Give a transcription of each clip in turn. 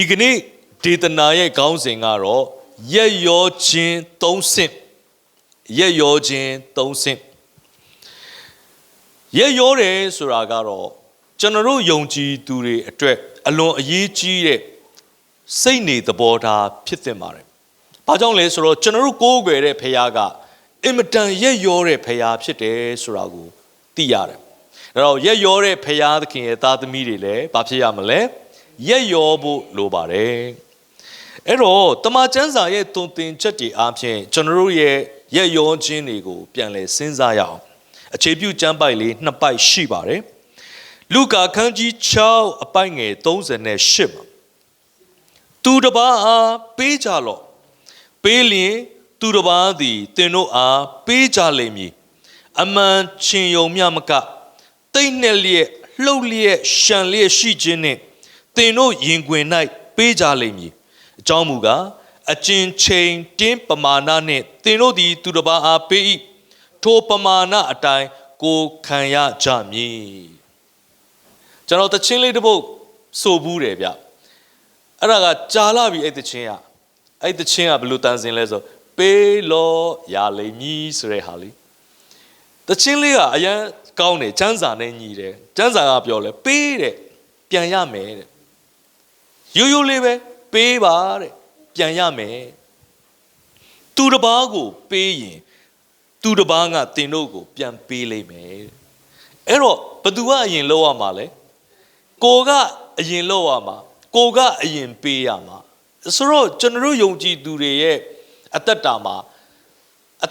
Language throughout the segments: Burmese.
ဒီကနေ့ဒေသနာရဲ့ခေါင်းစဉ်ကတော့ရက်ရောခြင်းသုံးဆင့်ရက်ရောခြင်းသုံးဆင့်ရက်ရောတယ်ဆိုတာကတော့ကျွန်တော်တို့ယုံကြည်သူတွေအတွက်အလွန်အရေးကြီးတဲ့စိတ်နေသဘောထားဖြစ်သင့်ပါတယ်။ဘာကြောင့်လဲဆိုတော့ကျွန်တော်တို့ကိုးကွယ်တဲ့ဖခင်ကအင်မတန်ရက်ရောတဲ့ဖခင်ဖြစ်တယ်ဆိုတာကိုသိရတယ်။ဒါတော့ရက်ရောတဲ့ဖခင်သခင်ရဲ့သားသမီးတွေလည်းဘာဖြစ်ရမလဲ။ ရက်ရောဖို့လိုပါတယ်။အဲ့တော့တမန်ကျမ်းစာရဲ့တုံသင်ချက်တွေအားဖြင့်ကျွန်တော်တို့ရဲ့ရက်ရောခြင်းတွေကိုပြန်လည်စဉ်းစားရအောင်။အခြေပြုကျမ်းပိုက်လေးနှစ်ပိုက်ရှိပါတယ်။လူကာခန်းကြီး6အပိုက်ငယ်38မှာသူတစ်ပါးအားပေးကြလော့ပေးလျင်သူတစ်ပါးသည်သင်တို့အားပေးကြလိမ့်မည်အမှန်ချင်ယုံမြမကတိတ်နဲ့လျက်လှုပ်လျက်ရှံလျက်ရှိခြင်းနှင့် သင်တို့ရင်ခွင်၌ပေးကြလိမ့်မည်အကြောင်းမူကားအကျဉ်ချိန်တင်းပမာဏနှင့်သင်တို့သည် သူတစ်ပါးအားပေး၏ထိုပမာဏအတိုင်းကိုခံရကြမည်ကျွန်တော်တချင်းလေးတစ်ပုတ်ဆိုဘူးတယ်ဗျအဲ့ဒါကကြာလာပြီအဲ့တချင်းကအဲ့တချင်းကဘယ်လိုတန်စင်လဲဆိုပေးလို့ရလိမ့်မည်ဆိုတဲ့ဟာလေးတချင်းလေးကအရန်ကောင်းတယ်ကျန်းစာနဲ့ညီတယ်ကျန်းစာကပြောလဲပေးတဲ့ပြန်ရမယ်တဲ့ ရိုးရိုးလေးပဲပေးပါတဲ့ပြန်ရမယ်သူတစ်ပါးကို ပေးရင် သူတစ်ပါးကတင်တို့ကို ပြန်ပေးလိမ့်မယ်အဲ့တော့ဘသူကအရင်လောက်ရမှာလဲကိုကအရင်လောက်ရမှာကိုကအရင်ပေးရမှာဆိုတော့ကျွန်တော်တို့ယုံကြည်သူတွေရဲ့အသက်တာမှာအ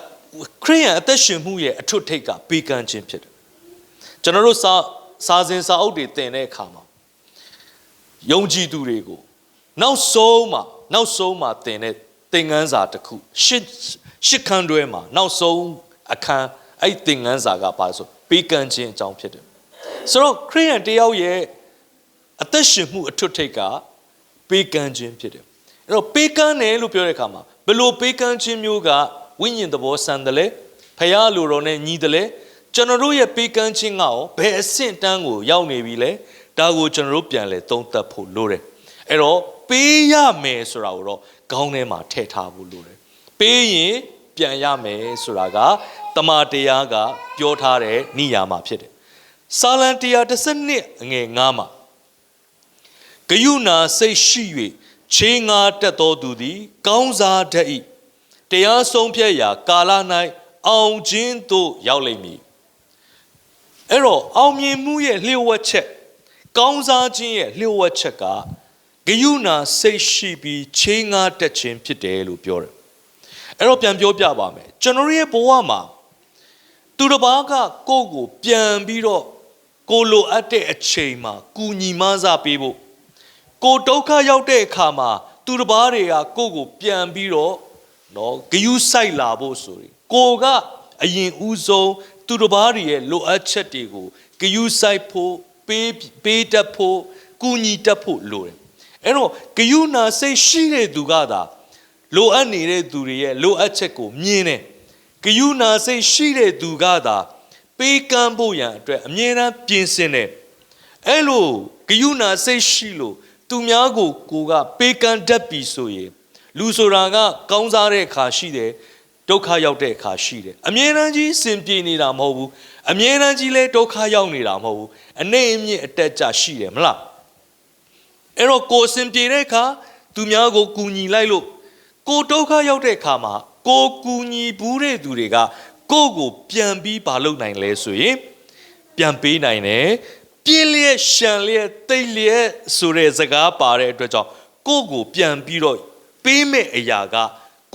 ခရိယန်အသက်ရှင်မှုရဲ့အထွတ်ထိပ်ကပေးကမ်းခြင်းဖြစ်တယ်ကျွန်တော်တို့စာစာစဉ်စာအုပ်တွေသင်တဲ့အခါမှာ ယုံကြည်သူတွေကိုနောက်ဆုံးမှာနောက်ဆုံးမှာသင်တဲ့သင်ခန်းစာတစ်ခုရှစ်ရှစ်ခန်းတွဲမှာနောက်ဆုံးအခန်းအဲ့ဒီသင်ခန်းစာကပါဆိုပေးကမ်းခြင်းအကြောင်းဖြစ်တယ်ဆိုတော့ခရိယန်တယောက်ရဲ့အသက်ရှင်မှုအထွတ်ထိပ်ကပေးကမ်းခြင်းဖြစ်တယ်အဲ့တော့ပေးကမ်းတယ်လို့ပြောတဲ့အခါမှာဘယ်လိုပေးကမ်းခြင်းမျိုးကဝိညာဉ်သဘောဆန်တယ်လဲဖရာလိုတော်နဲ့ညီတယ်လဲကျွန်တော်တို့ရဲ့ပေးကမ်းခြင်းကရောဘယ်အဆင့်တန်းကိုရောက်နေပြီလဲ ဒါကိုကျွန်တော်တို့ပြန်လဲသုံးသပ်ဖို့လိုတယ်အဲ့တော့ပေးရမယ်ဆိုတာကိုတော့ခေါင်းထဲမှာထည့်ထားဖို့လိုတယ်ပေးရင်ပြန်ရမယ်ဆိုတာကတမန်တရားကပြောထားတဲ့နိယာမဖြစ်တယ်စာလံ132အငယ်9မှာဂယုဏစိတ်ရှိ၍ခြေငါတက်တော်သူသည် ကောင်းစားတတ်၏တရားဆုံးဖြတ်ရာ ကာလ၌အောင်ခြင်းသို့ရောက်လိမ့်မည်အဲ့တော့အောင်မြင်မှုရဲ့လျှို့ဝှက်ချက် ကောင်းစားခြင်းရဲ့လျှို့ဝှက်ချက်ကဂယုဏစိတ်ရှိပြီးခြေငါတက်ခြင်းဖြစ်တယ်လို့ပြောတယ်အဲ့တော့ပြန်ပြောပြပါမယ်ကျွန်တော်ရဲ့ဘဝမှာသူတစ်ပါးကကိုယ့်ကိုပြန်ပြီးတော့ကိုလိုအပ်တဲ့အချိန်မှာကူညီမဆပေးဖို့ကိုဒုက္ခရောက်တဲ့အခါမှာသူတစ်ပါးတွေကကိုယ့်ကိုပြန်ပြီးတော့နော်ဂယုဆိုင်လာဖို့ဆိုရင်ကိုကအရင်ဦးဆုံးသူတစ်ပါးတွေရဲ့လိုအပ်ချက်တွေကိုဂယုဆိုင်ဖို့ ပေးပေးတတ်ဖို့ကူညီတတ်ဖို့လိုတယ်အဲ့တော့ဂယုနာစိတ်ရှိတဲ့သူကသာလိုအပ်နေတဲ့သူတွေရဲ့လိုအပ်ချက်ကိုမြင်တယ်ဂယုနာစိတ်ရှိတဲ့သူကသာပေးကမ်းဖို့ရန်အတွက်အမြဲတမ်းပြင်ဆင်တယ်အဲ့လိုဂယုနာစိတ်ရှိလို့သူများကိုကိုကပေးကမ်းတတ်ပြီဆိုရင်လူဆိုတာကကောင်းစားတဲ့အခါရှိတယ် ဒုက္ခရောက်တဲ့အခါရှိတယ်အမြဲတမ်းကြီးစင်ပြေနေတာမဟုတ်ဘူးအမြဲတမ်းကြီးလဲဒုက္ခရောက်နေတာမဟုတ်ဘူးအနေအမြင့်အတက်ကြရှိတယ်မလားအဲ့တော့ကိုစင်ပြေတဲ့အခါသူများကိုကူညီလိုက်လို့ကိုဒုက္ခရောက်တဲ့အခါမှာကိုကူညီဘူးတဲ့သူတွေကကိုကိုပြန်ပြီးမလုပ်နိုင်လဲဆိုရင်ပြန်ပေးနိုင်တယ်ပြင်းလျက်ရှံလျက်တိတ်လျက်ဆိုတဲ့စကားပါတဲ့အတွက်ကြောင့်ကိုကိုပြန်ပြီးတော့ပေးမဲ့အရာက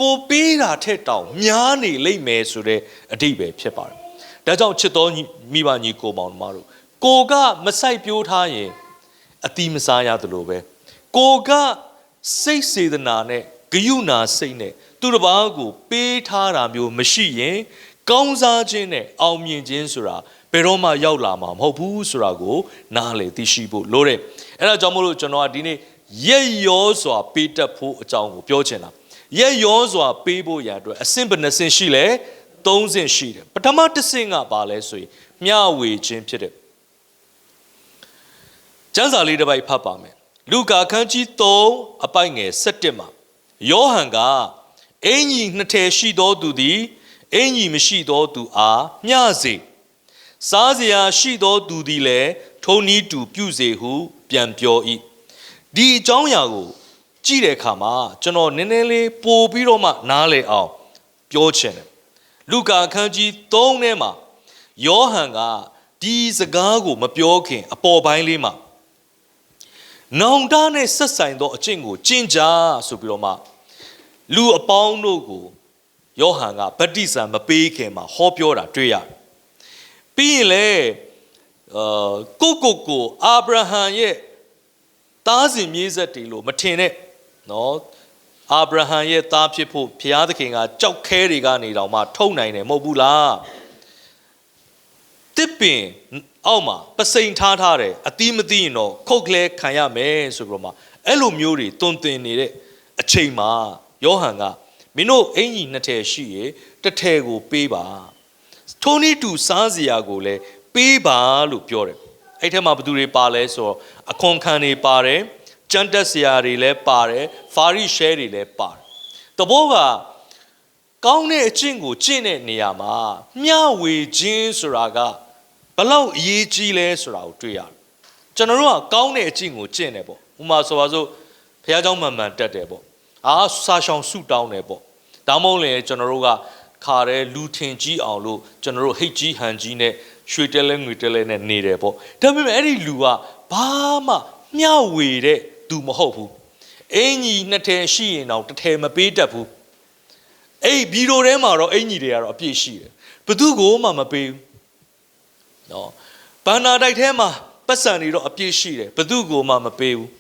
ကိုပေးတာထက်တောင်များနေလိမ့်မယ်ဆိုတဲ့အဓိပ္ပာယ်ဖြစ်ပါတယ်။ဒါကြောင့်ချစ်တော်မိဘညီကိုမောင်တို့တို့ကိုကမဆိုင်ပြိုးထားရင်အတိမစားရသလိုပဲကိုကစိတ်စေတနာနဲ့ဂယုဏစိတ်နဲ့သူတစ်ပါးကိုပေးထားတာမျိုးမရှိရင်ကောင်းစားခြင်းနဲ့အောင်မြင်ခြင်းဆိုတာဘယ်တော့မှရောက်လာမှာမဟုတ်ဘူးဆိုတာကိုနားလေသိရှိဖို့လိုတယ်အဲ့ဒါကြောင့်မို့လို့ကျွန်တော်ကဒီနေ့ရက်ရောစွာပေးတတ်ဖို့အကြောင်းကိုပြောချင်တာ ရက်ရောစွာပေးဖို့ရန်အတွက်အဆင့်ဘယ်နှဆင့်ရှိလဲ၃ဆင့်ရှိတယ်ပထမတစ်ဆင့်ကပါလဲဆိုရင်မျှဝေခြင်းဖြစ်တယ်ကျမ်းစာလေးတစ်ပိုက်ဖတ်ပါမယ်လူကာခန်းကြီး3အပိုက်ငယ်7မှာယောဟန်ကအင်ကြီးနှစ်ထည်ရှိသောသူသည်အင်ကြီးမရှိသောသူအားမျှစေစားစရာရှိသောသူသည်လည်းထုံနီးတူပြုစေဟု ပြန်ပြော၏ဒီအကြောင်းအရာကို ကြည့်တဲ့အခါမှာကျွန်တော်နည်းနည်းလေးပို့ပြီးတော့မှနားလည်အောင်ပြောချင်တယ်လူကာခန်းကြီး3ထဲမှာယောဟန်ကဒီစကားကိုမပြောခင် အပေါ်ပိုင်းလေးမှာနောင်တနဲ့ဆက်ဆိုင်သောအကျင့်ကိုကျင့်ကြဆိုပြီးတော့မှလူအပေါင်းတို့ကိုယောဟန်ကဗတ္တိဇံမပေးခင်မှာဟောပြောတာတွေ့ရတယ်။ပြီးရင်လေအာကိုကိုကိုအာဗြဟံရဲ့သားစဉ်မြေးဆက်တွေလို့မထင်နဲ့ နော်အာဗြဟံရဲ့သားဖြစ်ဖို့ဘုရားသခင်ကကြောက်ခဲတွေကနေတောင်မှထုတ်နိုင်တယ်မဟုတ်ဘူးလားတစ်ပင်အောက်မှာပစိန်ထားထားတယ်အသီးမသိရင်တော့ခုတ်ကလဲခံရမယ်ဆိုပြီးတော့မှအဲ့လိုမျိုးတွေတွင်တင်နေတဲ့အချိန်မှာယောဟန်ကမင်းတို့အင်ကြီးနှစ်ထည်ရှိရေတစ်ထည်ကိုပေးပါထိုနည်းတူစားစရာကိုလည်းပေးပါလို့ပြောတယ်အဲ့ထက်မှာဘယ်သူတွေပါလဲဆိုတော့အခွန်ခံတွေပါတယ် ကျန်တက်စရာတွေလည်းပါတယ်ဖာရိရှဲတွေလည်းပါတယ်တဘောကကောင်းတဲ့အကျင့်ကိုကျင့်တဲ့နေရာမှာမျှဝေခြင်းဆိုတာကဘလောက်အရေးကြီးလဲဆိုတာကိုတွေ့ရတယ်ကျွန်တော်တို့ကကောင်းတဲ့အကျင့်ကိုကျင့်တယ်ပေါ့ဥပမာဆိုပါစို့ဘုရားเจ้าမှန်မှန်တက်တယ်ပေါ့အာစာရှောင်ဆုတောင်းတယ်ပေါ့ဒါမှမဟုတ်လေကျွန်တော်တို့ကခါတဲ့လူထင်ကြီးအောင်လို့ကျွန်တော်တို့ဟိတ်ကြီးဟန်ကြီးနဲ့ရွှေတဲလဲငွေတဲလဲနဲ့နေတယ်ပေါ့ဒါပေမဲ့အဲ့ဒီလူကဘာမှမျှဝေတဲ့ သူမဟုတ်ဘူးအင်ကြီးနှစ်ထည်ရှိရင်တော့တစ်ထည်မပေးတတ်ဘူးအဲ့ဒီဘီရိုထဲမှာတော့အင်ကြီးတွေကတော့အပြည့်ရှိတယ်ဘသူကိုမှမပေးဘူးနော်ဘန္နာတိုက်ထဲမှာပတ်စံတွေတော့အပြည့်ရှိတယ်ဘသူကိုမှမပေးဘူး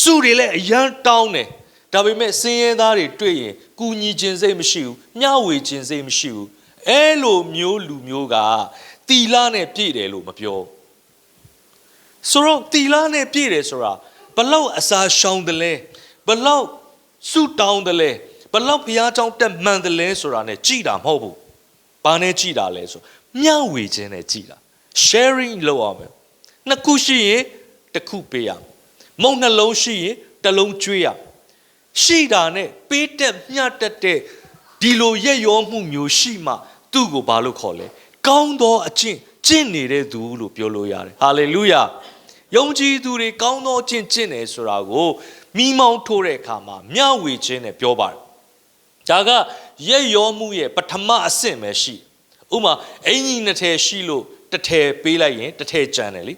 စုတွေလည်းအရန်တောင်းတယ်ဒါပေမဲ့စင်းရဲသားတွေတွေ့ရင်ကူညီခြင်းစိတ်မရှိဘူးမျှဝေခြင်းစိတ်မရှိဘူးအဲလိုမျိုးလူမျိုးကတီလာနဲ့ပြည့်တယ်လို့မပြောဆိုတော့တီလာနဲ့ပြည့်တယ်ဆိုတာ ဘလောက်အစာရှောင်တယ်လဲဘလောက်စုတောင်းတယ်လဲဘလောက်ဘုရားကြောင့်တက်မှန်တယ်လဲဆိုတာ ਨੇ ကြည်တာမဟုတ်ဘူးဘာနဲ့ကြည်တာလဲဆိုမျှဝေခြင်းနဲ့ကြည်တာ sharing လုပ်အောင်မယ်နှစ်ခုရှိရင်တစ်ခုပေးရမယ်မုံနှလုံးရှိရင်တစ်လုံးကျွေးရမယ်ရှိတာနဲ့ပေးတက်မျှတက်တဲ့ဒီလိုရက်ရောမှုမျိုးရှိမှသူ့ကိုဘာလို့ခေါ်လဲကောင်းသောအကျင့်ကျင့်နေတဲ့သူလို့ပြောလို့ရတယ်ဟာလေလုယာ ယုံကြည်သူတွေကောင်းသောအကျင့်ကျင့်တယ်ဆိုတာကိုမိမောင်းထိုးတဲ့အခါမှာမျှဝေခြင်းနဲ့ပြောပါတယ်ဒါကရက်ရောမှုရဲ့ပထမအဆင့်ပဲရှိဥမာအင်ကြီးနှစ်ထည်ရှိလို့တစ်ထည်ပေးလိုက်ရင်တစ်ထည်ကျန်တယ်လေ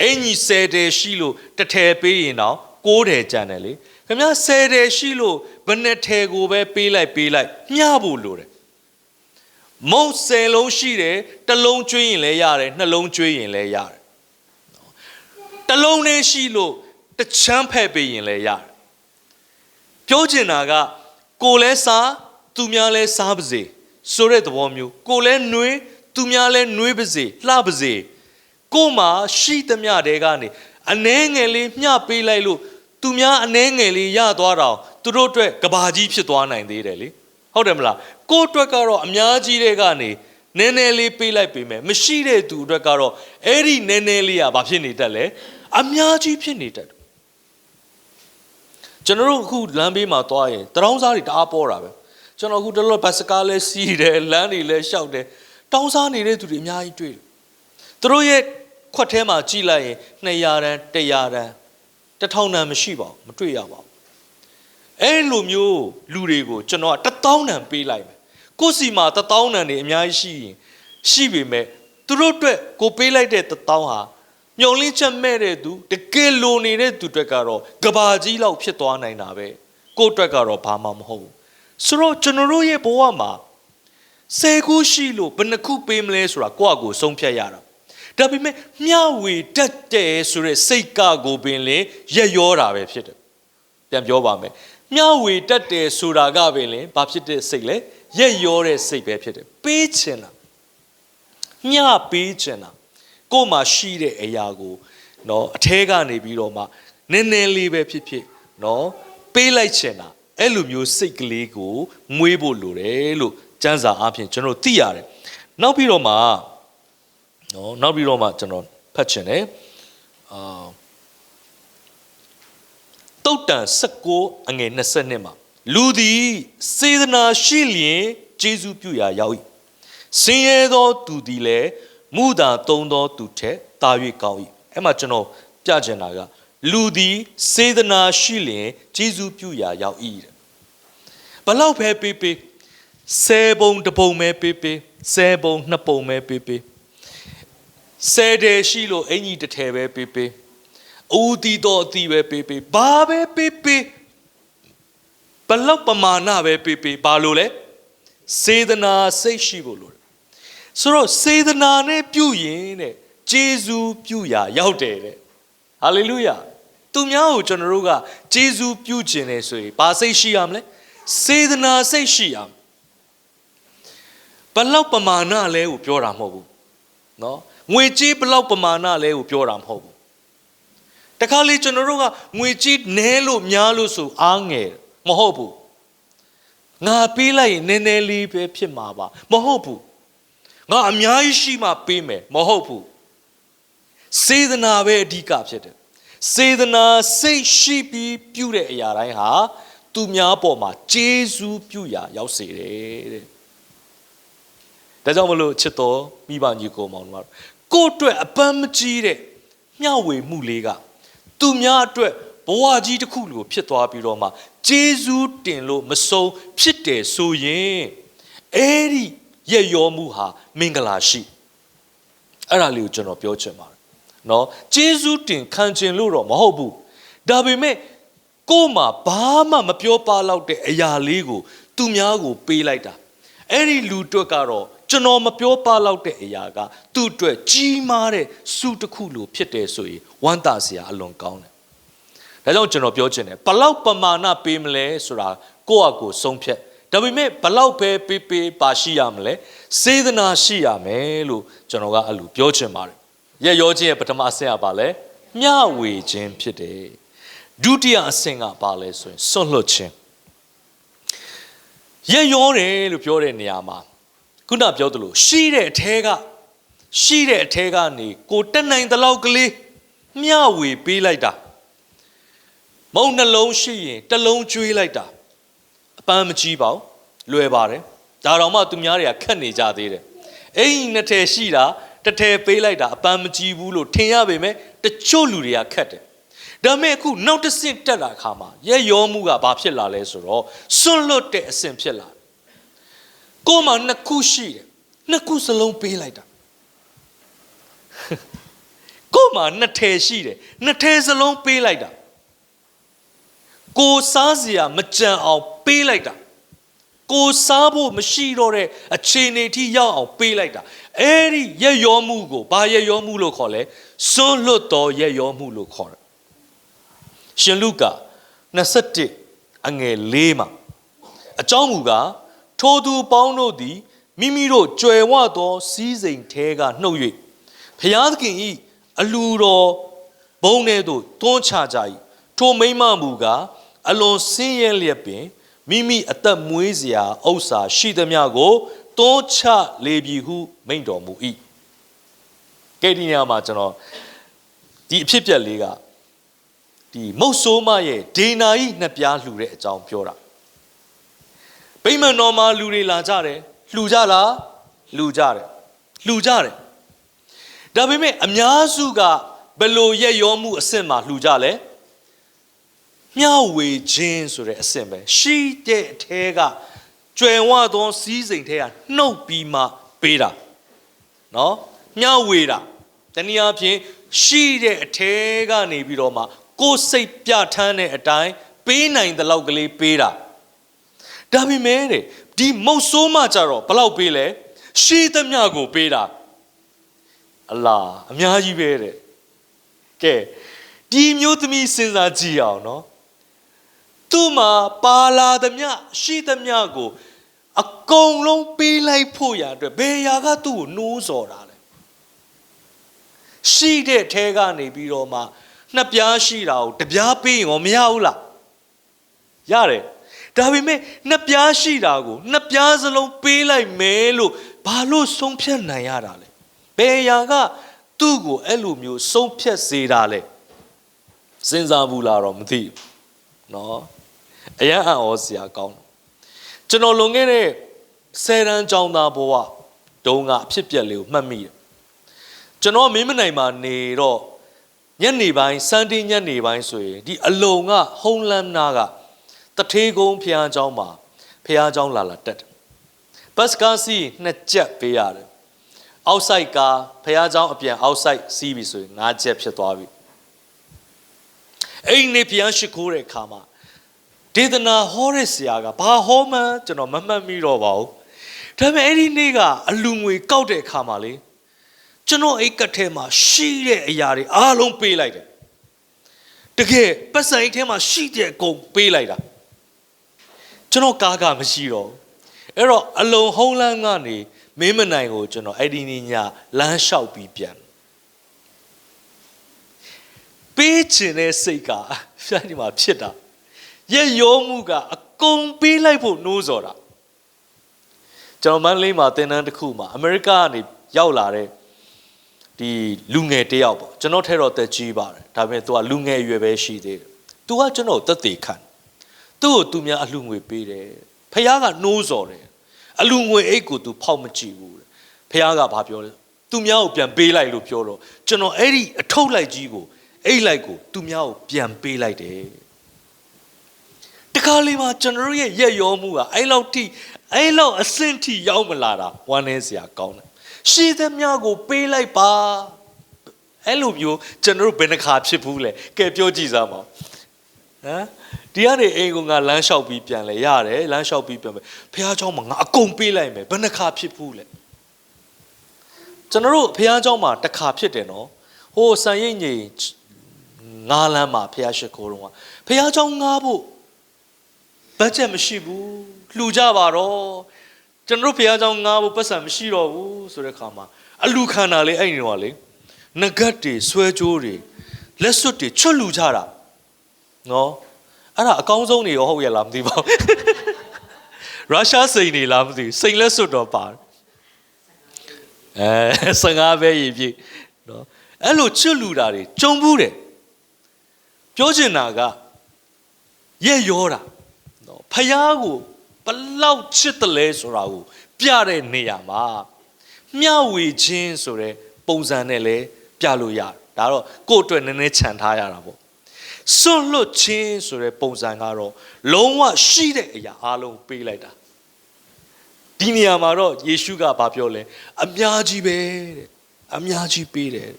အင်ကြီး10ထည်ရှိလို့တစ်ထည်ပေးရင်တော့6ထည်ကျန်တယ်လေခင်ဗျာဆယ်တယ်ရှိလို့ဘယ်နှစ်ထဲကိုပဲပေးလိုက်ပေးလိုက်မျှဖို့လိုတယ်မုံဆယ်လုံးရှိတယ်တစ်လုံးကျွေးရင်လည်းရတယ်နှလုံးကျွေးရင်လည်းရတယ် တစ်လုံးနဲ့ရှိလို့တစ်ချမ်းဖက်ပေးရင်လည်းရတယ်ပြောချင်တာကကိုလဲစားသူများလဲစားပါစေဆိုတဲ့သဘောမျိုးကိုလဲနှွေးသူများလဲနှွေးပါစေလှပါစေကိုမှရှိသမျှတဲကနေအနှဲငယ်လေးမျှပေးလိုက်လို့သူများအနှဲငယ်လေးရသွားတော့သူတို့အတွက်ကဘာကြီးဖြစ်သွားနိုင်သေးတယ်လေဟုတ်တယ်မလားကိုယ့်အတွက်ကတော့အများကြီးတွေကနေနည်းနည်းလေးပေးလိုက်ပေမဲ့မရှိတဲ့သူအတွက်ကတော့အဲ့ဒီနည်းနည်းလေးကဘာဖြစ်နေတတ်လဲ အများကြီးဖြစ်နေတတ်တယ်ကျွန်တော်တို့အခုလမ်းဘေးမှာသွားရင်တရောင်းစားတွေတအားပေါ်တာပဲကျွန်တော်အခုတလောဘတ်စကားလဲစီးတယ်လမ်းတွေလဲရှောက်တယ်တောင်းစားနေတဲ့သူတွေအများကြီးတွေ့တယ်သူတို့ရဲ့ခွက်ထဲမှာကြည့်လိုက်ရင်200တန်း100တန်းတထောင်တန်မရှိပါဘူးမတွေ့ရပါဘူးအဲ့လိုမျိုးလူတွေကိုကျွန်တော်ကတထောင်တန်ပေးလိုက်မယ်ကိုယ်စီမှာတထောင်တန်နေအများကြီးရှိရင်ရှိပေမဲ့သူတို့အတွက်ကိုပေးလိုက်တဲ့တထောင်ဟာ မြုံလင်းချက်မဲ့တဲ့သူတကယ်လိုနေတဲ့သူအတွက်ကတော့ကဘာကြီးလောက်ဖြစ်သွားနိုင်တာပဲကိုယ့်အတွက်ကတော့ဘာမှမဟုတ်ဘူးဆိုတော့ကျွန်တော်တို့ရဲ့ဘဝမှာဆယ်ခုရှိလို့ဘယ်နှခုပေးမလဲဆိုတာကိုယ့်အကိုဆုံးဖြတ်ရတာဒါပေမဲ့မျှဝေတတ်တယ်ဆိုတဲ့စိတ်ကကိုပင်လင်ရက်ရောတာပဲဖြစ်တယ်ပြန်ပြောပါမယ်မျှဝေတတ်တယ်ဆိုတာကပင်လင်ဘာဖြစ်တဲ့စိတ်လဲရက်ရောတဲ့စိတ်ပဲဖြစ်တယ်ပေးချင်တာမျှပေးချင်တာ ကို့မှာရှိတဲ့အရာကိုเนาะအထဲကနေပြီးတော့မှနည်းနည်းလေးပဲဖြစ်ဖြစ်เนาะပေးလိုက်ချင်တာအဲ့လိုမျိုးစိတ်ကလေးကိုမွေးဖို့လိုတယ်လို့စံစာအဖြစ်ကျွန်တော်သိရတယ်နောက်ပြီးတော့မှနော်နောက်ပြီးတော့မှကျွန်တော်ဖတ်ချင်တယ်အာ တုတ်တန်16အငယ်22မှာလူသည်စေတနာရှိလျင်ကျေးဇူးပြုရာရောက်၏စင်ရဲသောသူသည်လည်း မူတာတုံးသောသူထက်တာ၍ကောင်း၏အဲ့မှာကျွန်တော်ပြချင်တာကလူသည်စေတနာရှိလျင်ကျေးဇူးပြုရာရောက်၏တဲ့ဘလောက်ပဲပေးပေးဆယ်ပုံတစ်ပုံပဲပေးပေးဆယ်ပုံနှစ်ပုံပဲပေးပေးဆယ်တယ်ရှိလို့အင်ကြီးတစ်ထည်ပဲပေးပေးအူတီတော့အတီပဲပေးပေးဘာပဲပေးပေးဘလောက်ပမာဏပဲပေးပေးဘာလို့လဲစေတနာစိတ်ရှိဖို့လို့ ဆိုတော့စေတနာနဲ့ပြုရင်တဲ့ဂျေဇူးပြုရာရောက်တယ်တဲ့ဟာလေလုယာသူများကိုကျွန်တော်တို့ကဂျေဇူးပြုခြင်းလေဆိုရင်ဘာစိတ်ရှိရမလဲစေတနာစိတ်ရှိရမယ်ဘလောက်ပမာဏလဲကိုပြောတာမဟုတ်ဘူးเนาะငွေကြေးဘလောက်ပမာဏလဲကိုပြောတာမဟုတ်ဘူးတခါလေကျွန်တော်တို့ကငွေကြေးနည်းလို့များလို့ဆိုအားငယ်မဟုတ်ဘူးငါပေးလိုက်ရင်နည်းနည်းလေးပဲဖြစ်မှာပါမဟုတ်ဘူး ငါအများကြီးရှိမှပေးမယ်မဟုတ်ဘူးစေတနာပဲအဓိကဖြစ်တယ်စေတနာစိတ်ရှိပြီးပြုတဲ့အရာတိုင်းဟာသူများပေါ်မှာကျေးဇူးပြုရာရောက်စေတယ်တဲ့ဒါကြောင့်မလို့ချစ်တော်မိဘညီကိုမောင်တို့ကိုယ့်အတွက်အပန်းမကြီးတဲ့မျှဝေမှုလေးကသူများအတွက်ဘဝကြီးတစ်ခုလိုဖြစ်သွားပြီးတော့မှဂျေဇူးတင်လို့မဆုံးဖြစ်တယ်ဆိုရင်အဲ့ဒီ ရက်ရောမှုဟာမင်္ဂလာရှိအဲ့ဒါလေးကိုကျွန်တော်ပြောချင်ပါတယ်နော်ဂျေဇုတင်ခံချင်လို့တော့မဟုတ်ဘူးဒါပေမဲ့ကို့မှာဘာမှမပြောပါလောက်တဲ့အရာလေးကို သူများကိုပေးလိုက်တာအဲ့ဒီလူတွက်ကတော့ကျွန်တော်မပြောပါလောက်တဲ့အရာက သူ့အတွက်ကြီးမားတဲ့စုတစ်ခုလိုဖြစ်တယ်ဆိုရင်ဝမ်းသာစရာအလွန်ကောင်းတယ်ဒါကြောင့်ကျွန်တော်ပြောချင်တယ်ဘလောက်ပမာဏပေးမလဲဆိုတာကိုယ့်အကိုဆုံးဖြတ် ဒါပေမဲ့ဘလောက်ပဲပေးပေးပါရှိရမလဲစေတနာရှိရမယ်လို့ကျွန်တော်ကအဲ့လိုပြောချင်ပါတယ်ရဲ့ရောခြင်းရဲ့ပထမအဆင့်ကပါလဲမျှဝေခြင်းဖြစ်တယ်ဒုတိယအဆင့်ကပါလဲဆိုရင်စွန့်လွတ်ခြင်းရဲ့ရောတယ်လို့ပြောတဲ့နေရာမှာခုနပြောသလိုရှိတဲ့အထဲကရှိတဲ့အထဲကနေကိုတက်နိုင်တဲ့လောက်ကလေးမျှဝေပေးလိုက်တာမုံနှလုံးရှိရင်တစ်လုံးကျွေးလိုက်တာ အပန်းမကြီးပါဘူးလွယ်ပါတယ်ဒါတော့မှသူများတွေကခက်နေကြသေးတယ်အိမ်နှစ်ထည်ရှိတာတစ်ထည်ပေးလိုက်တာအပန်းမကြီးဘူးလို့ထင်ရပေမဲ့တချို့လူတွေကခက်တယ်ဒါမဲ့အခုနောက်တစ်ဆင့်တက်လာခါမှာရဲ့ရောမှုကဘာဖြစ်လာလဲဆိုတော့စွန့်လွတ်တဲ့အဆင့်ဖြစ်လာကိုယ်မှာနှစ်ခုရှိတယ်နှစ်ခုစလုံးပေးလိုက်တာကိုယ်မှာနှစ်ထည်ရှိတယ်နှစ်ထည်စလုံးပေးလိုက်တာကိုစားစရာမကြံအောင် ပေးလိုက်တာကိုစားဖို့မရှိတော့တဲ့အခြေအနေထိရောက်အောင်ပေးလိုက်တာအဲ့ဒီရက်ရောမှုကိုဘာရက်ရောမှုလို့ခေါ်လဲစွန့်လွတ်တော်ရက်ရောမှုလို့ခေါ်တယ်ရှင်လုကာ21အငယ်၄မှာအကြောင်းမူကားထိုသူပေါင်းတို့သည်မိမိတို့ကြွယ်ဝသောစီးစိမ်ထဲကနှုတ်၍ဖျားသခင်ဤအလူတော်ဘုံထဲသို့တွန်းချကြ၏ထိုမိမ့်မမူကားအလွန်ဆင်းရဲလျက်ပင် မိမိအသက်မွေးစရာဥစ္စာရှိသမျှကိုတွန်းချလေပြီဟု မိန့်တော်မူ၏ကဲဒီနေရာမှာကျွန်တော်ဒီအဖြစ်ပြက်လေးကဒီမုတ်ဆိုးမရဲ့ဒေနာဤနှစ်ပြားလှူတဲ့အကြောင်းပြောတာဗိမာန်တော်မှာလူတွေလာကြတယ်လှူကြလားလှူကြတယ်လှူကြတယ်ဒါပေမဲ့အများစုကဘယ်လိုရက်ရောမှုအဆင့်မှာလှူကြလဲ မျှဝေခြင်းဆိုတဲ့အဆင့်ပဲရှိတဲ့အထဲကကျွယ်ဝသောစီးစိမ်ထဲကနှုတ်ပြီးမှပေးတာနော်မျှဝေတာတနည်းအားဖြင့်ရှိတဲ့အထဲကနေပြီးတော့မှကိုယ်စိတ်ပြဋ္ဌာန်းတဲ့အတိုင်းပေးနိုင်တဲ့လောက်ကလေးပေးတာဒါပေမဲ့တဲ့ဒီမုတ်ဆိုးမှကြတော့ဘလောက်ပေးလဲရှိသမျှကိုပေးတာအလားအများကြီးပဲတဲ့ကဲဒီမျိုးသမီးစဉ်းစားကြည့်အောင်နော် သူ့မှာပါလာသမျှရှိသမျှကိုအကုန်လုံးပေးလိုက်ဖို့ရအတွက်ဘယ်ရာကသူ့ကိုနှိုးဆော်တာလဲရှိတဲ့ထဲကနေပြီးတော့မှနှစ်ပြားရှိတာကိုတပြားပေးရင်ရောမရဘူးလားရတယ်ဒါပေမဲ့နှစ်ပြားရှိတာကိုနှစ်ပြားစလုံးပေးလိုက်မယ်လို့ဘာလို့ဆုံးဖြတ်နိုင်ရတာလဲဘယ်ရာကသူ့ကိုအဲ့လိုမျိုးဆုံးဖြတ်စေတာလဲစဉ်းစားဘူးလားတော့မသိဘူးနော် အရန်အံ့ဩစရာကောင်းတယ်ကျွန်တော်လွန်ခဲ့တဲ့ဆယ်တန်းကျောင်းသားဘဝတုန်းကအဖြစ်ပြက်လေးကိုမှတ်မိတယ်ကျွန်တော်မင်းမနိုင်မှာနေတော့ညနေပိုင်းစန်တင်းညနေပိုင်းဆိုရင်ဒီအလုံကဟုံးလမ်းနာကတထေးကုန်းဖျားเจ้าမှာဖျားเจ้าလာလာတက်တယ်ဘတ်ကားစီးနှစ်ကြက်ပေးရတယ်အောက်ဆိုင်ကားဖះเจ้าအပြန်အောက်ဆိုင်စီးပြီဆိုရင်၅ချက်ဖြစ်သွားပြီအဲ့ဒီနေ့ပြန်ရှိခိုးတဲ့အခါမှာ ဒေသနာဟောတဲ့ဆရာကဘာဟောမှန်းကျွန်တော်မမှတ်မိတော့ပါဘူးဒါပေမဲ့အဲ့ဒီနေ့ကအလူငွေကောက်တဲ့အခါမှာလေကျွန်တော်အိတ်ကထဲမှာရှိတဲ့အရာတွေအားလုံးပေးလိုက်တယ်တကယ်ပတ်စံအိတ်ထဲမှာရှိတဲ့အကုန်ပေးလိုက်တာကျွန်တော်ကားကမရှိတော့ဘူးအဲ့တော့အလုံဟုံးလန်းကနေမင်းမနိုင်ကိုကျွန်တော်အဲ့ဒီနေ့ညလမ်းလျှောက်ပြီးပြန်ပေးချင်တဲ့စိတ်ကဖြတ်ဒီမှာဖြစ်တာ ရဲ့ရောမှုကအကုန်ပေးလိုက်ဖို့နှိုးစော်တာကျွန်တော်မန္တလေးမှာတင်တန်းတစ်ခုမှာအမေရိကကနေရောက်လာတဲ့ဒီလူငယ်တယောက်ပေါ့ကျွန်တော်ထဲတော့တက်ကြီးပါတယ်ဒါပေမဲ့ तू ကလူငယ်အရွယ်ပဲရှိသေးတယ် तू ကကျွန်တော်တက်သေးခံသူ့ကိုသူများအလှငွေပေးတယ်ဖះကနှိုးစော်တယ်အလူငွေအိတ်ကို तू ဖောက်မကြည့်ဘူးဖះကဘာပြောလဲသူများကိုပြန်ပေးလိုက်လို့ပြောတော့ကျွန်တော်အဲ့ဒီအထုပ်လိုက်ကြီးကိုအိတ်လိုက်ကိုသူများကိုပြန်ပေးလိုက်တယ်တ ခါလေးမှာကျွန်တော်ရဲ့ရက်ရောမှုကအဲ့လောက်ထိအဲ့လောက်အဆင့်ထိရောက်မလာတာဝမ်းနည်းစရာကောင်းတယ်ရှိသမျှကိုပေးလိုက်ပါအဲ့လိုမျိုးကျွန်တော်တို့ဘယ်နှခါဖြစ်ဘူးလဲကဲပြောကြည့်စမ်းပါဟမ်ဒီကနေအိမ်ကငါလမ်းလျှောက်ပြီးပြန်လဲရတယ်လမ်းလျှောက်ပြီးပြန်မယ်ဖះเจ้าမှာငါအကုန်ပေးလိုက်မယ်ဘယ်နှခါဖြစ်ဘူးလဲကျွန်တော်တို့ဖះเจ้าမှာတစ်ခါဖြစ်တယ်နော်ဟိုဆန်ရိတ်ညိငါးလမ်းမှာဖះရှိခိုးတော့ဖះเจ้าငါးဖို့ ဘတ်ဂျက်မရှိဘူးလှူကြပါတော့ကျွန်တော်တို့ဖះเจ้าငါးဖို့ပတ်စံမရှိတော့ဘူးဆိုတဲ့ခါမှာအလူခန္ဓာလေးအဲ့ဒီတော့လေငကတ်တွေဆွဲကြိုးတွေလက်စွပ်တွေချွတ်လူကြတာနော်အဲ့ဒါအကောင်းဆုံးနေရောဟုတ်ရဲ့လားမသိပါဘူးရုရှားစိန်နေလားမသိဘူးစိန်လက်စွပ်တော့ပါတယ်အဲ15ပဲရည်ပြည့်နော်အဲ့လိုချွတ်လူတာတွေကြုံဘူးတယ်ပြောချင်တာကရဲ့ရောတာ နော်ဖះကိုဘလောက်ချစ်တယ်လဲဆိုတာကိုပြတဲ့နေရာမှာမျှဝေခြင်းဆိုတဲ့ပုံစံနဲ့လဲပြလို့ရတယ်ဒါတော့ကိုယ့်အတွက်နည်းနည်းခြံထားရတာပေါ့စွန့်လွတ်ခြင်းဆိုတဲ့ပုံစံကတော့လုံးဝရှိတဲ့အရာအလုံးပေးလိုက်တာဒီနေရာမှာတော့ယေရှုကဘာပြောလဲအများကြီးပဲတဲ့အများကြီးပေးတယ်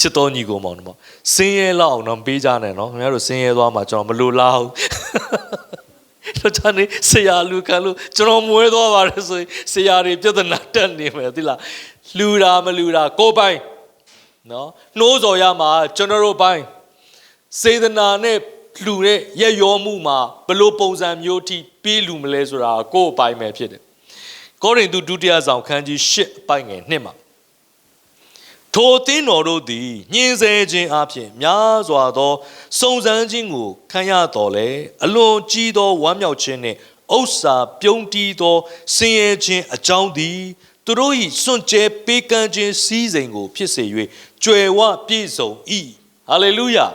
ချစ်တော်ညီကိုမောင်တို့ဆင်းရဲလောက်အောင်တော့ပေးကြနဲ့နော်ခင်ဗျားတို့ဆင်းရဲသွားမှာကျွန်တော်မလိုလားဘူးတော့ချာနေဆရာလူကလို့ကျွန်တော်မွေးသွားပါတယ်ဆိုရင်ဆရာတွေပြဿနာတက်နေမယ်သိလားလူတာမလူတာကိုပိုင်နော်နှိုးစော်ရမှာကျွန်တော်တို့ပိုင်းစေတနာနဲ့လူတဲ့ရက်ရောမှုမှာဘလို့ပုံစံမျိုးထိပြေးလူမလဲဆိုတာကိုယ့်အပိုင်းပဲဖြစ်တယ်ကောရိန္သုဒုတိယဆောင်ခန်းကြီး၈အပိုင်းငယ်1မှာ ထိုအသင်းတော်တို့သည်ညှင်းဆဲခြင်းအပြင်များစွာသောစုံစမ်းခြင်းကိုခံရတော်လဲအလွန်ကြီးသောဝမ်းမြောက်ခြင်းနှင့်ဥစ္စာပြုံးတီးသောဆင်းရဲခြင်းအကြောင်းသည်သူတို့၏စွန့်ကြဲပေးကမ်းခြင်းစည်းစိမ်ကိုဖြစ်စေ၍ကြွယ်ဝပြည့်စုံ၏ဟာလေလုယာ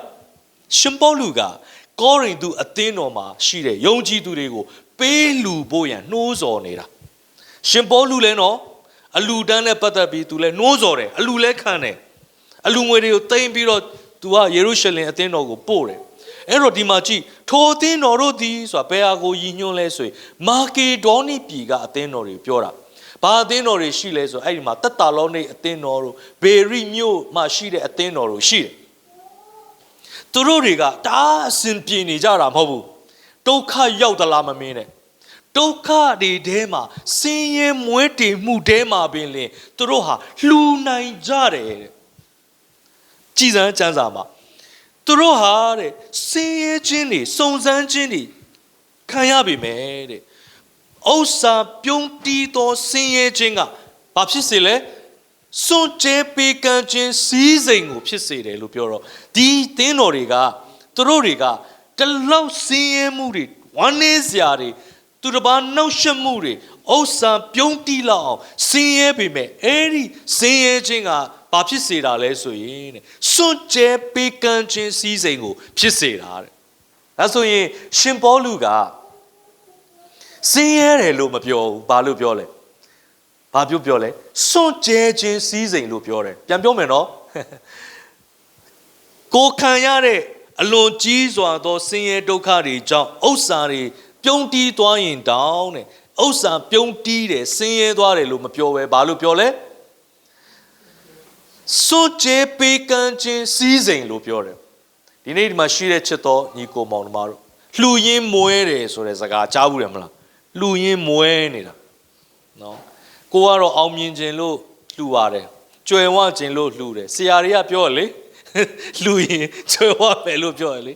ရှင်ပေါလုကကောရိန္သုအသင်းတော်မှာရှိတဲ့ယုံကြည်သူတွေကိုပေးလူဖို့ရန်နှိုးဆော်နေတာရှင်ပေါလုလည်းနော် အလူတန်းနဲ့ပတ်သက်ပြီးသူလည်းနှိုးဆော်တယ်အလူလည်းခံတယ်အလူငွေတွေကိုတိမ့်ပြီးတော့သူကယေရုရှလင်အသင်းတော်ကိုပို့တယ်အဲ့တော့ဒီမှာကြည့်ထိုအသင်းတော်တို့သည်ဆိုတာဘယ်ဟာကိုယဉ်ညွှန်းလဲဆိုရင်မာကေဒေါနိပြည်ကအသင်းတော်တွေပြောတာဘာအသင်းတော်တွေရှိလဲဆိုအဲ့ဒီမှာတက်တာလောနေအသင်းတော်တို့ဘေရိမြို့မှာရှိတဲ့အသင်းတော်တို့ရှိတယ်သူတို့တွေကတအားအစဉ်ပြေနေကြတာမဟုတ်ဘူးဒုက္ခရောက်သလားမမင်းနဲ့ ဒုက္ခတွေထဲမှာဆင်းရဲမွဲတေမှုထဲမှာပင်လင်သူတို့ဟာလှူနိုင်ကြတယ်တဲ့ကြည်စမ်းစမ်းစာမှာသူတို့ဟာတဲ့ဆင်းရဲခြင်းတွေစုံစမ်းခြင်းတွေခံရပြီမယ်တဲ့ဥစ္စာပြုံးတီးသောဆင်းရဲခြင်းကဘာဖြစ်စေလဲစွန့်ကြဲပေးကမ်းခြင်းစီးစိမ်ကိုဖြစ်စေတယ်လို့ပြောတော့ဒီသင်းတော်တွေကသူတို့တွေကတလောက်ဆင်းရဲမှုတွေဝမ်းနည်းစရာတွေ သူတစ်ပါးနှောက်ယှက်မှုတွေဥစ္စာပြုံးတီးလောက်အောင်ဆင်းရဲပေမဲ့အဲ့ဒီဆင်းရဲခြင်းကဘာဖြစ်စေတာလဲဆိုရင်တဲ့စွန့်ကြဲပေးကမ်းခြင်းစီးစိမ်ကို ဖြစ်စေတာတဲ့ဒါဆိုရင်ရှင်ပေါလုကစင်းရဲတယ်လို့မပြောဘူးဘာလို့ပြောလဲဘာပြောပြောလဲစွန့်ကြဲခြင်းစည်းစိမ်လို့ပြောတယ်ပြန်ပြောမယ်နော်ကိုခံရတဲ့အလွန်ကြီးစွာသောဆင်းရဲဒုက္ခတွေကြောင့်ဥစ္စာတွေ ပြုံးတီးသွားရင်တောင်းတဲ့ဥစ္စာပြုံးတီးတယ်ဆင်းရဲသွားတယ်လို့မပြောပဲဘာလို့ပြောလဲစွန့်ကြဲပေးကမ်းခြင်းစီးစိမ်လို့ပြောတယ်ဒီနေ့ဒီမှာရှိတဲ့ချစ်တော်ညီကိုမောင်နှမတို့လှူရင်းမွဲတယ်ဆိုတဲ့စကားကြားဘူးတယ်မလားလှူရင်းမွဲနေတာနော်ကိုကတော့အောင်မြင်ခြင်းလို့လှူပါတယ်ကြွယ်ဝခြင်းလို့လှူတယ်ဆရာတွေကပြောတယ်လေလူရင်ချွေဝမယ်လို့ပြောတယ်လေ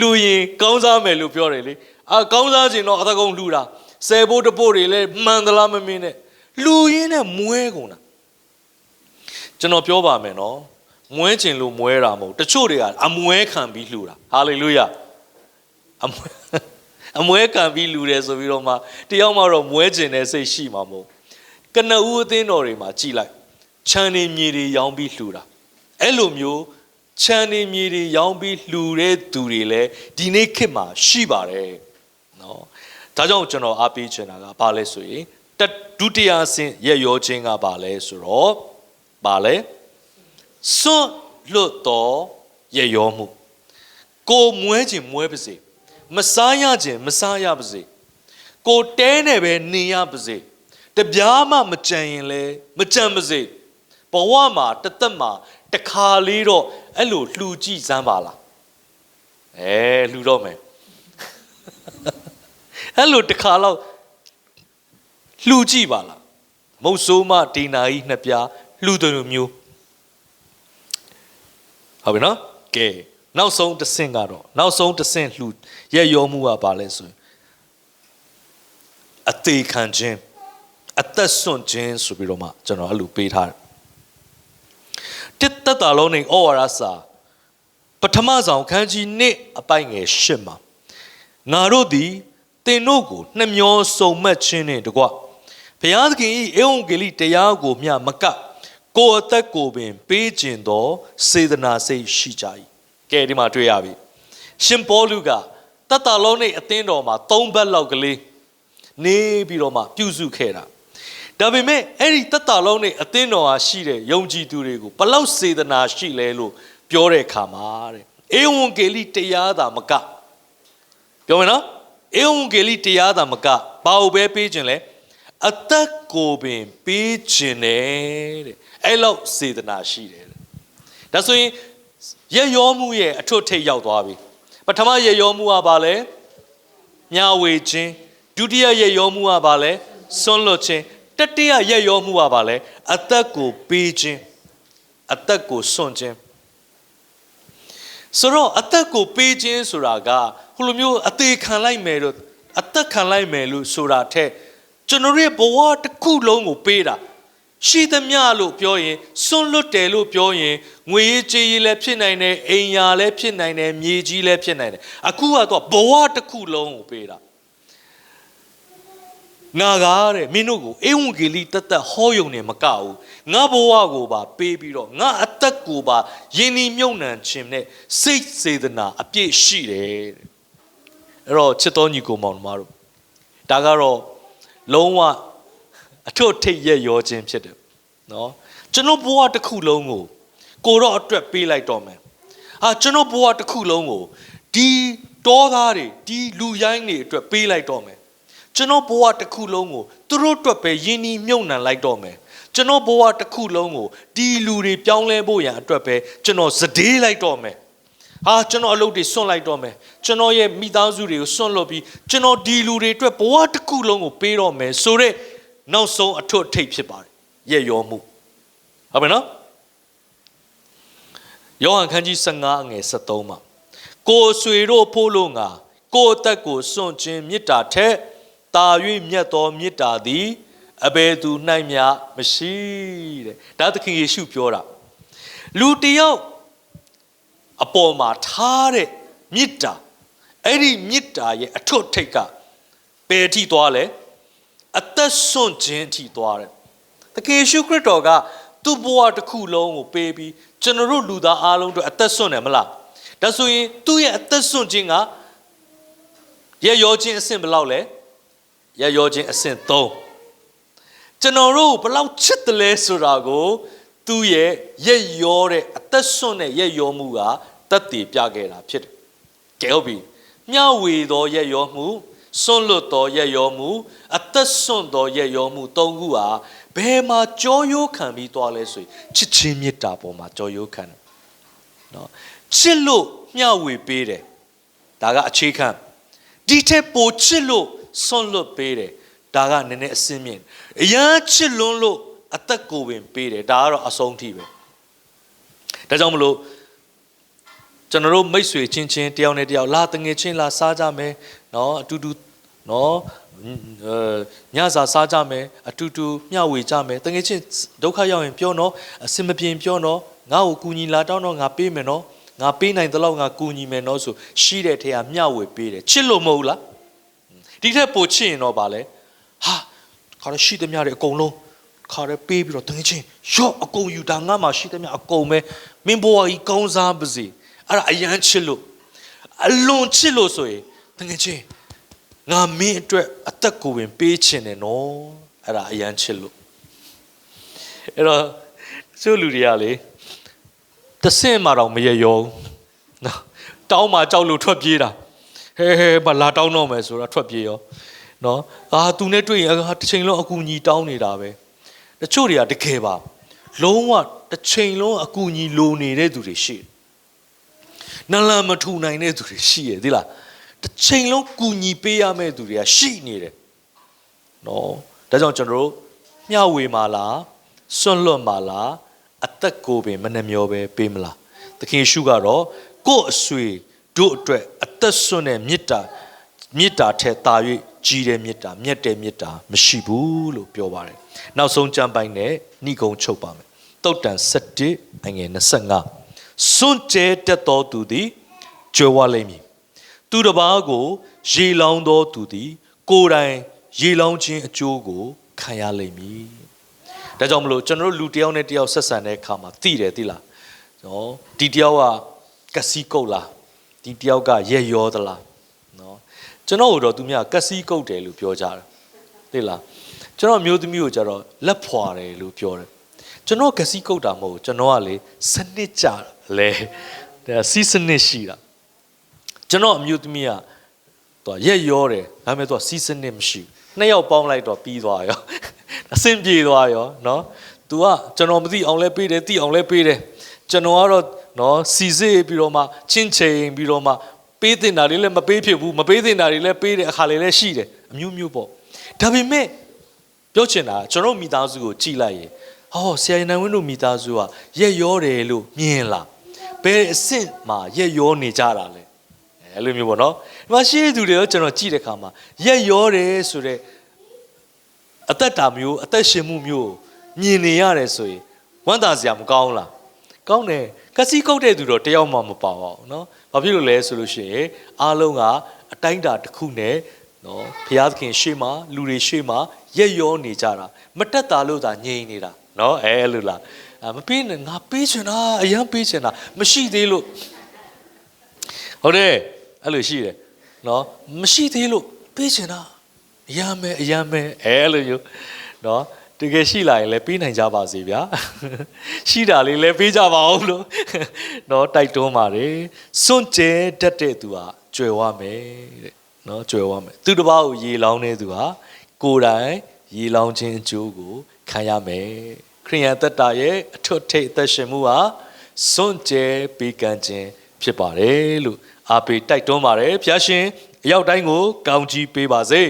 လူရင်ကောင်းစားမယ်လို့ပြောတယ်လေ အာကောင်းစားခြင်းတော့အသကုံလူတာဆယ်ဖို့တဖို့တွေလည်းမှန်သလားမမင်းနဲ့လူရင်နဲ့မွဲကုန်တာကျွန်တော်ပြောပါမယ်နော်မွဲခြင်းလို့မွဲတာမဟုတ်တချို့တွေကအမွဲခံပြီးလှူတာဟာလေလုယာအမွဲအမွဲခံပြီးလှူတယ်ဆိုပြီးတော့မှတယောက်မှတော့မွဲခြင်းတဲ့စိတ်ရှိမှာမဟုတ်ကနဦးအသင်းတော်တွေမှာကြည်လိုက်ခြံနေမြေတွေရောင်းပြီးလှူတာအဲ့လိုမျိုးခြံနေမြေတွေရောင်းပြီးလှူတဲ့သူတွေလည်းဒီနေ့ခေတ်မှာရှိပါတယ်နော် ဒါကြောင့်ကျွန်တော်အားပေးချင်တာကဘာလဲဆိုရင်တဒုတိယဆင့်ရက်ရောခြင်းကဘာလဲဆိုတော့ဘာလဲစွန့်လွတ်တော်ရက်ရောမှုကိုမွဲခြင်းမွဲပါစေမစားရခြင်းမစားရပါစေကိုတဲနဲ့ပဲနေရပါစေတပြားမှမကြံရင်လဲမကြံပါစေဘဝမှာတသက်မှာတခါလေးတော့အဲ့လိုလှူကြည့်စမ်းပါလားအဲလှူတော့မယ် အဲ့လိုတခါတော့လှူကြည့်ပါလားမုတ်ဆိုးမဒီနာကြီးနှစ်ပြားလှူတယ်လို့မျိုးဟုတ်ပြီနော်ကဲနောက်ဆုံးတစ်ဆင့်ကတော့နောက်ဆုံးတစ်ဆင့်လှူရက်ရောမှုကပါလဲဆိုရင်အသေးခံခြင်းအသက်ဆွန့်ခြင်းဆိုပြီးတော့မှကျွန်တော်အဲ့လိုပေးထားတယ်တစ်သက်တာလုံးနေဩဝါဒစာပထမဆောင်ခန်းကြီးနှစ်အပိုင်ငယ်ရှစ်မှာငါတို့သည် တင်တို့ကိုနှမျောစုံမက်ခြင်းနှင့်တကွဘုရားသခင်၏ဧဝံဂေလိတရားကိုမျှမကကိုယ်အသက်ကိုပင် ပေးခြင်းသောစေတနာစိတ်ရှိကြ၏ကဲဒီမှာတွေ့ရပြီရှင်ပေါလုကတတ်တာလုံးနေအသင်းတော်မှာ၃ဘက်လောက်ကလေးနေပြီးတော့မှပြုစုခဲ့တာဒါပေမဲ့အဲ့ဒီတတ်တာလုံးနဲ့အသင်းတော်ဟာရှိတဲ့ယုံကြည်သူတွေကိုဘလောက်စေတနာရှိလဲလို့ပြောတဲ့အခါမှာတဲ့ဧဝံဂေလိတရားသာမကပြောမယ်နော် ဧဝံဂေလိတရားသာမကဘာလို့ပဲပေးခြင်းလဲအသက်ကိုပင်ပေးခြင်းတယ်တဲ့အဲ့လောက်စေတနာရှိတယ်တဲ့ဒါဆိုရင်ရရောမှုရဲ့အထွတ်ထိပ်ရောက်သွားပြီပထမရရောမှုကဘာလဲမျှဝေခြင်းဒုတိယရရောမှုကဘာလဲဆွန့်လွတ်ခြင်းတတိယရက်ရောမှုကပါလဲအသက်ကိုပေးခြင်းအသက်ကိုစွန့်ခြင်း ဆိုတော့အသက်ကိုပေးခြင်းဆိုတာကဟိုလိုမျိုးအသေးခံလိုက်မယ်လို့အသက်ခံလိုက်မယ်လို့ဆိုတာထက်ကျွန်တော်ရဲ့ဘဝတစ်ခုလုံးကိုပေးတာရှိသမျှလို့ပြောရင်စွန့်လွတ်တယ်လို့ပြောရင်ငွေရေးကြေးရေးလည်းဖြစ်နိုင်တယ်အိမ်ယာလည်းဖြစ်နိုင်တယ်မြေကြီးလည်းဖြစ်နိုင်တယ်အခုကတော့ဘဝတစ်ခုလုံးကိုပေးတာ ငါကားတဲ့မင်းတို့ကိုအေဝံဂေလိတသက်ဟောယုံနေမကဘူးငါဘဝကိုပါပေးပြီးတော့ငါအသက်ကိုပါယဉ်ဤမြုံနှံခြင်းနဲ့စိတ်စေတနာအပြည့်ရှိတယ်တဲ့အဲ့တော့ချစ်တော်ညီကိုမောင်နှမတို့ဒါကတော့လုံးဝအထွတ်ထိပ်ရဲ့ရောခြင်းဖြစ်တယ်နော်ကျွန်တော်ဘဝတစ်ခုလုံးကိုကိုတော့အတွက်ပေးလိုက်တော့မယ်အာကျွန်တော်ဘဝတစ်ခုလုံးကိုဒီတောသားတွေဒီလူရိုင်းတွေအတွက်ပေးလိုက်တော့မယ် ကျွန်တော်ဘဝတစ်ခုလုံးကိုသူတို့အတွက်ပဲယဉ်ဤမြုံနှံလိုက်တော့မယ်ကျွန်တော်ဘဝတစ်ခုလုံးကိုဒီလူတွေပြောင်းလဲဖို့ရန်အတွက်ပဲကျွန်တော်စဒေးလိုက်တော့မယ်ဟာကျွန်တော်အလုပ်တွေစွန့်လိုက်တော့မယ်ကျွန်တော်ရဲ့မိသားစုတွေကိုစွန့်လွတ်ပြီးကျွန်တော်ဒီလူတွေအတွက်ဘဝတစ်ခုလုံးကိုပေးတော့မယ်ဆိုတော့နောက်ဆုံးအထွတ်အထိပ်ဖြစ်ပါတယ်ရဲ့ရောမှုဟုတ်ပြီနော်ယောဟန်ခန်းကြီး15အငယ်73မှာကိုယ်ဆွေတို့ဖို့လို့ငါကိုယ်အသက်ကိုစွန့်ခြင်းမေတ္တာထက် တာ၍မြတ်သောမေတ္တာသည်အဘယ်သူ၌မျှမရှိတဲ့ဒါသခင်ယေရှုပြောတာလူတယောက်အပေါ်မှာထားတဲ့မေတ္တာအဲ့ဒီမေတ္တာရဲ့အထွတ်ထိပ်ကဘယ်ထိသွားလဲအသက်ဆွန့်ခြင်းထိသွားတယ်သခင်ယေရှုခရစ်တော်ကသူ့ဘဝတစ်ခုလုံးကိုပေးပြီးကျွန်တော်တို့လူသားအားလုံးတို့အသက်ဆွန့်တယ်မလားဒါဆိုရင်သူ့ရဲ့အသက်ဆွန့်ခြင်းကရက်ရောခြင်းအဆင့်ဘယ်လောက်လဲ ရက်ရောခြင်းအဆင့်3ကျွန်တော်တို့ဘယ်လောက်ချစ်တယ်လဲဆိုတာကိုသူ့ရဲ့ရက်ရောတဲ့အသက်ဆွန့်တဲ့ရက်ရောမှုကတက်တည်ပြခဲ့တာဖြစ်တယ်ကဲဟုတ်ပြီမျှဝေသောရက်ရောမှုဆွန့်လွတ်သောရက်ရောမှုအသက်ဆွန့်သောရက်ရောမှုသုံးခုဟာဘယ်မှာကြောရိုးခံပြီးသွားလဲဆိုရင်ချစ်ချင်းမေတ္တာပေါ်မှာကြောရိုးခံတယ်နော်ချစ်လို့မျှဝေပေးတယ်ဒါကအခြေခံဒီထက်ပိုချစ်လို့ ဆွန့်လွတ်ပေးတယ်ဒါကနည်းနည်းအစင်းမြင့်အရန်ချစ်လွန်းလို့အသက်ကိုပင်ပေးတယ်ဒါကတော့အဆုံးထိပဲဒါကြောင့်မလို့ကျွန်တော်တို့မိတ်ဆွေချင်းချင်းတယောက်နဲ့တယောက်လာတငယ်ချင်းလာစားကြမယ်เนาะအတူတူเนาะအဲညစာစားကြမယ်အတူတူမျှဝေကြမယ်တငယ်ချင်းဒုက္ခရောက်ရင်ပြောနော်အစင်မပြေပြောနော်ငါ့ကိုကူညီလာတောင်းတော့ငါပေးမယ်နော်ငါပေးနိုင်တဲ့လောက်ငါကူညီမယ်နော်ဆိုရှိတဲ့ထဲကမျှဝေပေးတယ်ချစ်လို့မဟုတ်လား ဒီထက်ပိုချစ်ရင်တော့ဗာလဲဟာခါရရှိသမျှတွေအကုန်လုံးခါရပေးပြီးတော့တငယ်ချင်းရော့အကုန်ယူတာငါမှရှိသမျှအကုန်ပဲမင်းဘဝကြီးကောင်းစားပါစေအဲ့ဒါအရန်ချစ်လို့အလွန်ချစ်လို့ဆိုရင်တငယ်ချင်းငါမင်းအတွက်အသက်ကိုဝင်ပေးချင်တယ်နော်အဲ့ဒါအရန်ချစ်လို့အဲ့တော့ကျို့လူတွေကလေတဆင့်မှတော့မရရောဘူးနော်တောင်းမှကြောက်လို့ထွက်ပြေးတာ ဟဲဟဲဘာလာတောင်းတော့မယ်ဆိုတော့ထွက်ပြေးရောနော်အာသူနဲ့တွေ့ရင်အာတစ်ချိန်လုံးအကူညီတောင်းနေတာပဲတချို့တွေကတကယ်ပါလုံးဝတစ်ချိန်လုံးအကူညီလိုနေတဲ့သူတွေရှိတယ်နလန်မထူနိုင်တဲ့သူတွေရှိရသီလားတစ်ချိန်လုံးကူညီပေးရမယ့်သူတွေကရှိနေတယ်နော်ဒါကြောင့်ကျွန်တော်တို့မျှဝေမာလားစွန့်လွတ်မာလားအသက်ကိုပင်မနှမျောပဲပေးမလားသခင်ယေရှုကတော့ကိုယ့်အဆွေ တို့အတွက်အသက်ဆွန့်တဲ့မေတ္တာမေတ္တာထက်သာ၍ကြီးတဲ့မေတ္တာမြတ်တဲ့မေတ္တာမရှိဘူးလို့ပြောပါတယ်နောက်ဆုံးကြံပိုင်နဲ့ဏိကုံချုပ်ပါမယ်တုတ်တန်7အငယ်25စွန့်ကြဲတက်တော်သူသည်ကြွယ်ဝလိမ့်မည်သူတစ်ပါးကို ရေလောင်းသောသူသည် ကိုယ်တိုင်ရေလောင်းခြင်းအကျိုးကိုခံရလိမ့်မည်။ဒါကြောင့်မလို့ကျွန်တော်တို့လူတစ်ယောက်နဲ့တစ်ယောက်ဆက်ဆံတဲ့အခါမှာသိတယ်သိလား။နော်ဒီတစ်ယောက်ကကစီကုတ်လား ဒီတယောက်ကရက်ရောသလားနော်ကျွန်တော်တို့သူများကစီကုတ်တယ်လို့ပြောကြတယ်သိလားကျွန်တော်မျိုးသမီးကိုကြတော့လက်ဖွာတယ်လို့ပြောတယ်ကျွန်တော်ကစီကုတ်တာမဟုတ်ကျွန်တော်ကလေစနစ်ကြလေဒါစီစနစ်ရှိတာကျွန်တော်အမျိုးသမီးကသူကရက်ရောတယ်ဒါပေမဲ့သူကစီစနစ်မရှိဘူးနှစ်ယောက်ပေါင်းလိုက်တော့ပြီးသွားရောအဆင်ပြေသွားရောနော် तू ကကျွန်တော်မသိအောင်လဲပေးတယ်သိအောင်လဲပေးတယ်ကျွန်တော်ကတော့ နော်စီစစ်ပြီးတော့မှချင်းချိန်ပြီးတော့မှပေးတင်တာလေးလည်းမပေးဖြစ်ဘူးမပေးတင်တာတွေလည်းပေးတဲ့အခါလေးလည်းရှိတယ်အမျိုးမျိုးပေါ့ဒါပေမဲ့ပြောချင်တာကျွန်တော်မိသားစုကိုကြည်လိုက်ရင်ဟောဆရာနိုင်ဝင်းတို့မိသားစုကရက်ရောတယ်လို့မြင်လားဘယ်အဆင့်မှာရက်ရောနေကြတာလဲအဲလိုမျိုးပေါ့နော်ဒီမှာရှိတဲ့သူတွေတော့ကျွန်တော်ကြည့်တဲ့အခါမှာရက်ရောတယ်ဆိုတော့အသက်တာမျိုးအသက်ရှင်မှုမျိုးမြင်နေရတယ်ဆိုရင်ဝမ်းသာစရာမကောင်းလား ကောင်းတယ်ကစီကုတ်တဲ့သူတော့တယောက်မှမပါပါဘူးเนาะဘာဖြစ်လို့လဲဆိုလို့ရှိရင်အားလုံးကအတိုင်းတာတစ်ခုနဲ့เนาะဘုရားသခင်ရှေ့မှာလူတွေရှေ့မှာရက်ရောနေကြတာမတက်တာလို့သာငြိမ်နေတာเนาะအဲလိုလားအာမပေးနဲ့ငါပေးချင်တာအရန်ပေးချင်တာမရှိသေးလို့ဟုတ်တယ်အဲ့လိုရှိတယ်เนาะမရှိသေးလို့ပေးချင်တာအရန်ပဲအရန်ပဲအဲလိုမျိုးเนาะ တကယ်ရှိလာရင်လည်းပေးနိုင်ကြပါစေဗျာရှိတာလေးလည်းပေးကြပါအောင်လို့နော်တိုက်တွန်းပါတယ်စွန့်ကြဲတတ်တဲ့သူဟာကြွယ်ဝမယ်တဲ့နော်ကြွယ်ဝမယ်သူတစ်ပါးကိုရေလောင်းတဲ့သူဟာကိုယ်တိုင်ရေလောင်းခြင်းအကျိုးကိုခံရမယ်ခရိယန်သက်တာရဲ့အထွတ်ထိပ်အသက်ရှင်မှုဟာစွန့်ကြဲပေးကမ်းခြင်းဖြစ်ပါတယ်လို့အာပေတိုက်တွန်းပါတယ်ဘုရားရှင်အရောက်တိုင်းကိုကောင်းကြီးပေးပါစေ